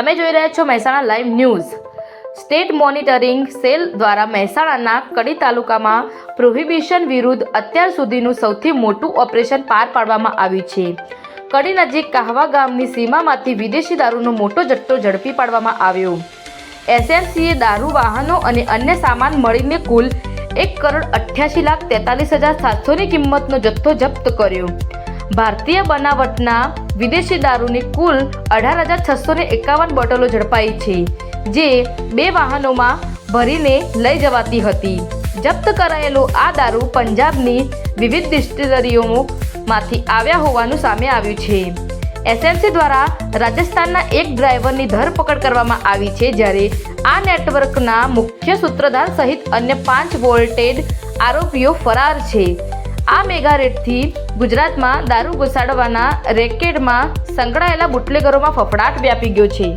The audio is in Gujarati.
તમે જોઈ રહ્યા છો Mehsana live news. State monitoring cell દ્વારા મહેસાણાના કડી તાલુકામાં પ્રોહિબિશન વિરુદ્ધ અત્યાર સુધીનું સૌથી મોટું ઓપરેશન પાર પાડવામાં આવ્યું છે. કડી નજીક કાહવા ગામની સીમામાંથી વિદેશી દારૂનો મોટો જથ્થો ઝડપી પાડવામાં આવ્યો. એસએમસીએ દારૂ, વાહનો અને અન્ય સામાન મળીને કુલ એક કરોડ અઠ્યાસી લાખ તેતાલીસ હજાર સાતસોની કિંમતનો જથ્થો જપ્ત કર્યો. ભારતીય બનાવટના વિદેશી દારૂની કુલ અઢાર હજાર છસો ને એકાવન બોટલો ઝડપાઈ છે, જે બે વાહનોમાં ભરીને લઈ જવાતી હતી. જપ્ત કરાયેલો આ દારૂ પંજાબની વિવિધ ડિસ્ટિલરીઓમાંથી આવ્યા હોવાનું સામે આવ્યું છે. એસએમસી દ્વારા રાજસ્થાનના એક ડ્રાઈવરની ધરપકડ કરવામાં આવી છે, જ્યારે આ નેટવર્કના મુખ્ય સૂત્રધાર સહિત અન્ય પાંચ વોલ્ટેડ આરોપીઓ ફરાર છે. આ મેગા રેડથી ગુજરાતમાં દારૂ ઘુસાડવાના રેકેટમાં સંકળાયેલા બુટલેગરોમાં ફફડાટ વ્યાપી ગયો છે.